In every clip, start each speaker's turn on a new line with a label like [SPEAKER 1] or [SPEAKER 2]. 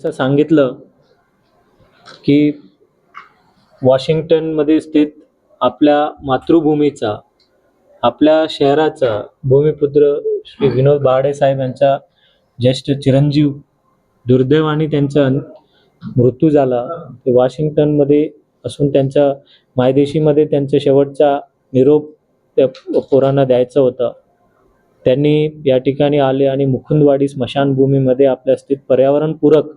[SPEAKER 1] असं सांगितलं की वॉशिंग्टनमध्ये स्थित आपल्या मातृभूमीचा आपल्या शहराचा भूमिपुत्र श्री विनोद बारडे साहेब यांचा ज्येष्ठ चिरंजीव दुर्दैवाने त्यांचा मृत्यू झाला. ते वॉशिंग्टनमध्ये असून त्यांच्या मायदेशीमध्ये त्यांचा शेवटचा निरोप त्या पोरांना द्यायचा होता. त्यांनी या ठिकाणी आले आणि मुकुंदवाडी स्मशानभूमीमध्ये आपल्या स्थित पर्यावरणपूरक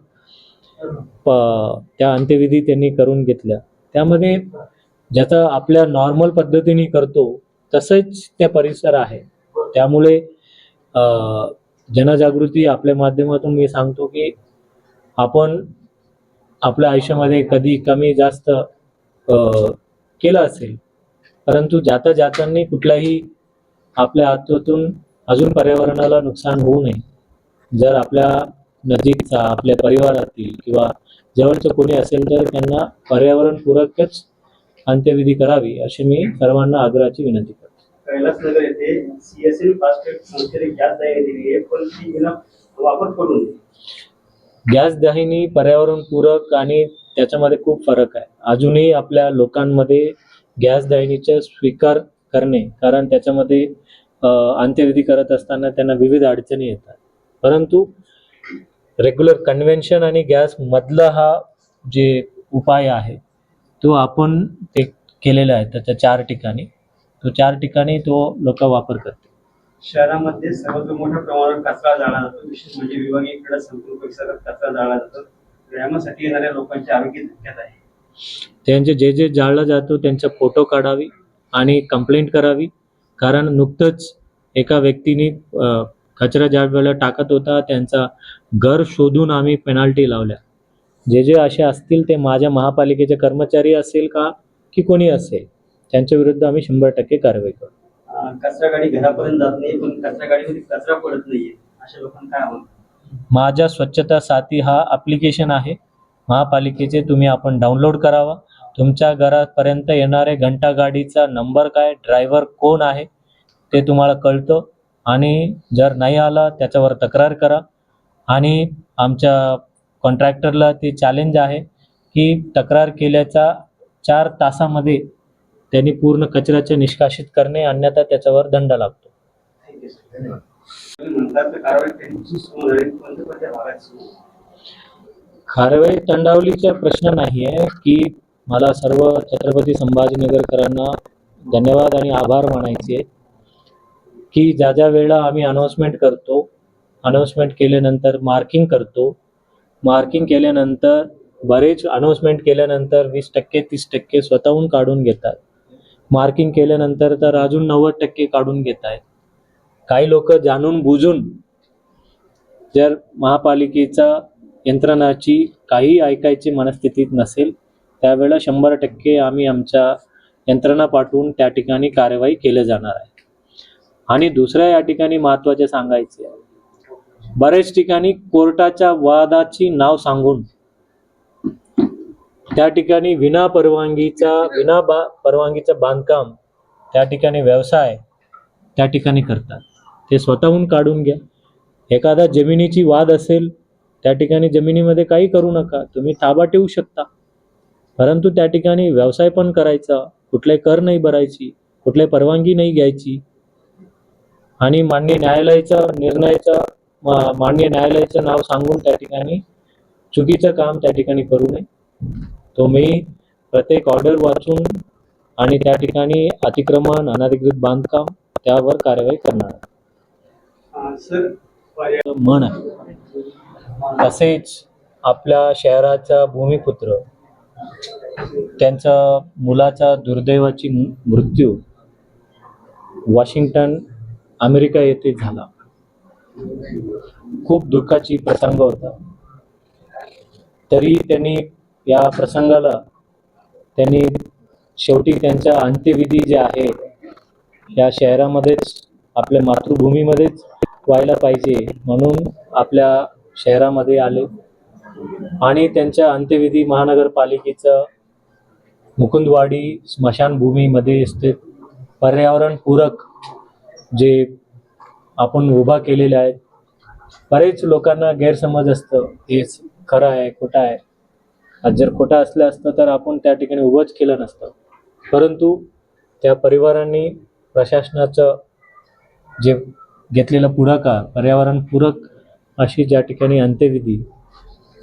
[SPEAKER 1] त्या अंत्यविधी त्यांनी करून घेतल्या. त्यामध्ये ज्याचा आपल्या नॉर्मल पद्धतीने करतो तसंच त्या परिसर आहे. त्यामुळे जनजागृती आपल्या माध्यमातून मी सांगतो की आपण आपल्या आयुष्यामध्ये कधी कमी जास्त केलं असेल परंतु जाता जातानी कुठलाही आपल्या हातून अजून पर्यावरणाला नुकसान होऊ नये. जर आपल्या नजीकचा आपल्या परिवारातील किंवा जवळचं कोणी असेल तर त्यांना पर्यावरणपूरकच अंत्यविधी करावी अशी मी सर्वांना आग्रहाची विनंती करतो.
[SPEAKER 2] कैलासनगर येथे सीएसएल संस्थेने गॅस दाहिनी दिली आहे. पण ती विना वापर करून
[SPEAKER 1] गॅस दाहिनी पर्यावरणपूरक आणि त्याच्यामध्ये खूप फरक आहे. अजूनही आपल्या लोकांमध्ये गॅस दाहिनीचा स्वीकार करणे कारण त्याच्यामध्ये अंत्यविधी करत असताना त्यांना विविध अडचणी येतात. परंतु रेग्युलर कन्व्हेन्शन आणि गॅस मधला हा जे उपाय आहे तो आपण ते केलेला आहे. त्याच्या चार ठिकाणी. तो चार ठिकाणी तो लोक वापर करते
[SPEAKER 2] शहरामध्ये सर्वात मोठ्या प्रमाणात कचरा जाळला जातो. विशेष म्हणजे विभागीय क्रीडा संकुल परिसरात कचरा जाळला जातो. व्यायामासाठी येणाऱ्या लोकांचे आरोग्य धोक्यात आहे.
[SPEAKER 1] त्यांचे जे जे जाळलं जातो त्यांचा फोटो काढावी आणि कंप्लेंट करावी. कारण नुकतंच एका व्यक्तीने कचरा जाळवायला टाकत होता त्यांचा घर शोधून आम्ही पेनाल्टी लावल्या. जे जे असे असतील ते माझ्या महापालिकेचे कर्मचारी असेल का की कोणी असेल त्यांच्या विरुद्ध आम्ही शंभर टक्के कारवाई करू.
[SPEAKER 2] कचरा गाडी घरापर्यंत जात नाही पण कचरा गाडीमध्ये कचरा पडत नाहीये. अशा लोकांना काय
[SPEAKER 1] माझ्या स्वच्छता साथी हा ॲप्लिकेशन आहे. महापालिकेचे तुम्ही आपण डाउनलोड करावा. तुमच्या घरापर्यंत येणारे घंटा गाडीचा नंबर काय ड्रायव्हर कोण आहे ते तुम्हाला कळतं. आणि जर नाही आला त्याच्यावर तक्रार करा. आणि आमच्या कॉन्ट्रॅक्टरला ते चॅलेंज आहे की तक्रार केल्याच्या चार तासामध्ये त्यांनी पूर्ण कचऱ्याचे निष्कासित करणे अन्यथा त्याच्यावर दंड लागतो.
[SPEAKER 2] थँक्यू कारवाई
[SPEAKER 1] तंडावलीचा प्रश्न नाही आहे की मला सर्व छत्रपती संभाजीनगरकरांना धन्यवाद आणि आभार मानायचे. की ज्या ज्या वेळेला आम्ही अनाऊन्समेंट करतो अनाऊन्समेंट केल्यानंतर मार्किंग करतो मार्किंग केल्यानंतर बरेच अनाऊन्समेंट केल्यानंतर वीस टक्के तीस टक्के स्वतःहून काढून घेतात. मार्किंग केल्यानंतर तर अजून नव्वद टक्के काढून घेत आहेत काही लोक जाणून बुजून जर महापालिकेचा यंत्रणाची काही ऐकायची मनस्थितीत नसेल त्यावेळेला शंभर टक्के आम्ही आमच्या यंत्रणा पाठवून त्या ठिकाणी कार्यवाही केली जाणार आहे. आणि दुसऱ्या या ठिकाणी महत्त्वाचे सांगायचे बरेच ठिकाणी कोर्टाच्या वादाची नाव सांगून त्या ठिकाणी विना परवानगीचा विना बा परवानगीचं बांधकाम त्या ठिकाणी व्यवसाय त्या ठिकाणी करतात. ते स्वतःहून काढून घ्या. एखादा जमिनीची वाद असेल त्या ठिकाणी जमिनीमध्ये काही करू नका. तुम्ही ताबा ठेवू शकता. परंतु त्या ठिकाणी व्यवसाय पण करायचा. कुठले कर नाही भरायची कुठले परवानगी नाही घ्यायची. आणि मान्य न्यायालयाचा निर्णयाचा मा- मान्य न्यायालयाचं नाव सांगून त्या ठिकाणी चुकीचं काम त्या ठिकाणी करू नये. तुम्ही प्रत्येक ऑर्डर वाचून आणि त्या ठिकाणी अतिक्रमण अनधिकृत बांधकाम त्यावर कारवाई करणार. मन आहे. तसेच आपल्या शहराचा भूमिपुत्र त्यांचा मुलाचा दुर्दैवाची मृत्यू वॉशिंग्टन अमेरिका येथे झाला. खूप दुःखाची प्रसंग होता. तरी त्यांनी या प्रसंगाला त्यांनी शेवटी त्यांचा अंत्यविधी जे आहे या शहरामध्येच आपल्या मातृभूमीमध्येच व्हायला पाहिजे म्हणून आपल्या शहरामध्ये आले. आणि त्यांच्या अंत्यविधी महानगरपालिकेचं मुकुंदवाडी स्मशानभूमीमध्ये स्थित पर्यावरणपूरक जे आपण उभा केलेल्या आहेत बरेच लोकांना गैरसमज असतं हेच खरं आहे खोटं आहे. आज जर खोटं असलं असतं तर आपण त्या ठिकाणी उभंच केलं नसतं. परंतु त्या परिवारांनी प्रशासनाचं जे घेतलेलं पुढाकार पर्यावरणपूरक अशी ज्या ठिकाणी अंत्यविधी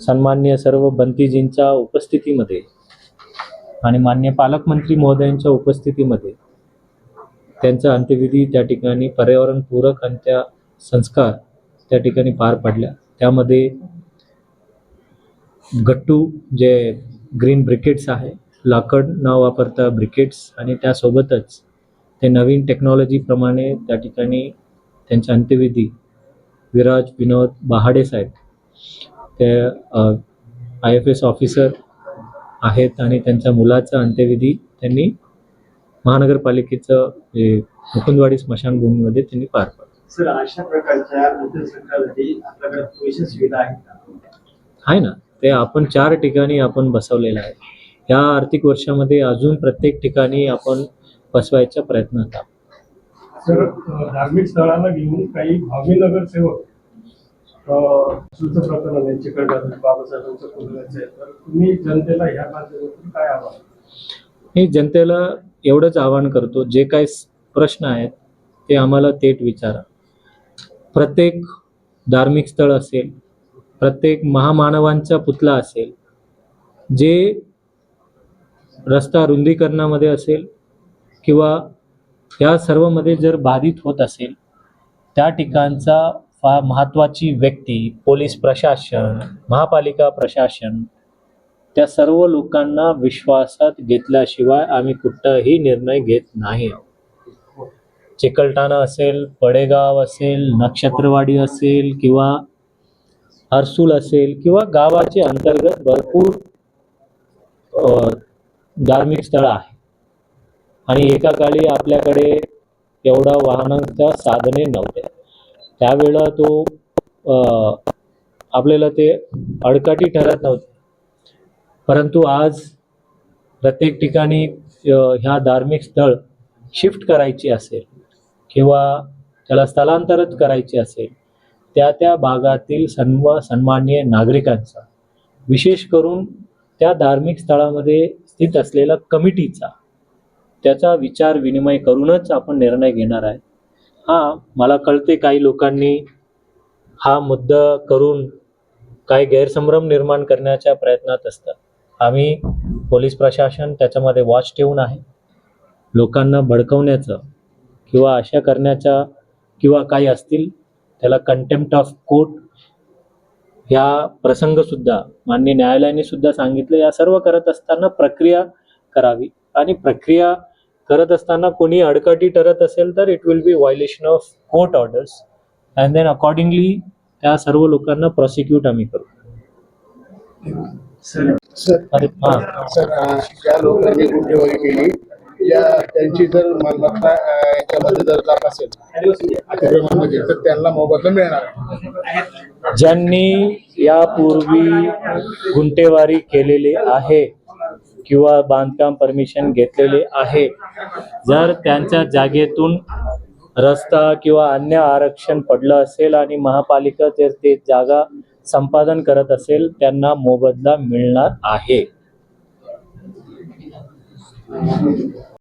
[SPEAKER 1] सन्मान्य सर्व बंतीजींच्या उपस्थितीमध्ये आणि मान्य पालकमंत्री महोदयांच्या उपस्थितीमध्ये त्यांचा अंत्यविधी त्या ठिकाणी पर्यावरणपूरक अंत्य संस्कार त्या ठिकाणी पार पाडल्या. त्यामध्ये गट्टू जे ग्रीन ब्रिकेट्स आहे लाकड न वापरता ब्रिकेट्स आणि त्यासोबतच ते नवीन टेक्नॉलॉजीप्रमाणे त्या ठिकाणी त्यांचा अंत्यविधी विराज विनोद बहाडे साहेब ते आय एफ एस ऑफिसर आहेत आणि त्यांच्या मुलाचा अंत्यविधी त्यांनी महानगरपालिकेचं जे मुकुंदवाडी स्मशानभूमीमध्ये त्यांनी पार पाडला.
[SPEAKER 2] सर अशा प्रकारच्या अंत्यसंस्कारासाठी आपल्याकडे पुरेशा सुविधा आहेत का?
[SPEAKER 1] आहे ना. ते आपण चार ठिकाणी आपण बसवलेलं आहे. या आर्थिक वर्षामध्ये अजून प्रत्येक ठिकाणी आपण बसवायचा प्रयत्न आहोत
[SPEAKER 3] सर धार्मिक स्थळाला घेऊन काही भावी नगरसेवक प्रकरण चिकलठाण बाबासाहेबांचं कुलगाचं आहे. तर तुम्ही जनतेला ह्या माध्यमातून काय आव्हान?
[SPEAKER 1] मी जनतेला एवढंच आवाहन करतो जे काही प्रश्न आहेत ते आम्हाला थेट विचारा. प्रत्येक धार्मिक स्थळ असेल प्रत्येक महामानवांचा पुतळा असेल जे रस्ता रुंदीकरणामध्ये असेल किंवा या सर्वमध्ये जर बाधित होत असेल त्या ठिकाणचा फार महत्त्वाची व्यक्ती पोलीस प्रशासन महापालिका प्रशासन त्या सर्व लोकांना विश्वासात घेतल्याशिवाय आम्ही कुठंही निर्णय घेत नाही आहोत. चिकलठाणा असेल पडेगाव असेल नक्षत्रवाडी असेल किंवा हर्सूल असेल किंवा गावाचे अंतर्गत भरपूर धार्मिक स्थळं आहे. आणि एका काळी आपल्याकडे एवढा वाहनांच्या साधने नव्हते त्यावेळेला तो आपल्याला ते अडकटी ठरत नव्हते. परंतु आज प्रत्येक ठिकाणी ह्या धार्मिक स्थळ शिफ्ट करायची असेल किंवा त्याला स्थलांतरित करायची असेल त्या त्या भागातील सन्व सन्मान्य नागरिकांचा विशेष करून त्या धार्मिक स्थळामध्ये स्थित असलेल्या कमिटीचा त्याचा विचार विनिमय करूनच आपण निर्णय घेणार आहे. हा मला कळते काही लोकांनी हा मुद्दा करून काही गैरसंभ्रम निर्माण करण्याच्या प्रयत्नात असतात. आम्ही पोलीस प्रशासन त्याच्यामध्ये वॉच ठेवून आहे. लोकांना भडकवण्याचं किंवा अशा करण्याच्या किंवा काही असतील त्याला कंटेम्प्ट ऑफ कोर्ट ह्या प्रसंगसुद्धा मान्य न्यायालयाने सुद्धा सांगितलं या सर्व करत असताना प्रक्रिया करावी. आणि प्रक्रिया करत असताना कोणी अडकटी ठरत असेल तर it will be violation of court orders and then accordingly त्या सर्व लोकांना प्रॉसिक्यूट आम्ही करू.
[SPEAKER 2] सर
[SPEAKER 4] ज्या लोकांनी केली या त्यांची जर मालमत्ता याच्यामध्ये जर जात असेल अतिक्रमणमध्ये तर त्यांना मोबदला मिळणार.
[SPEAKER 1] ज्यांनी यापूर्वी गुंटेवारी केलेली आहे किंवा बांधकाम परमिशन घेतलेले आहे जर त्यांच्या जागेतून रस्ता किंवा अन्य आरक्षण पडलं असेल आणि महापालिका जर ते जागा संपादन करत असेल त्यांना मोबदला मिळणार आहे.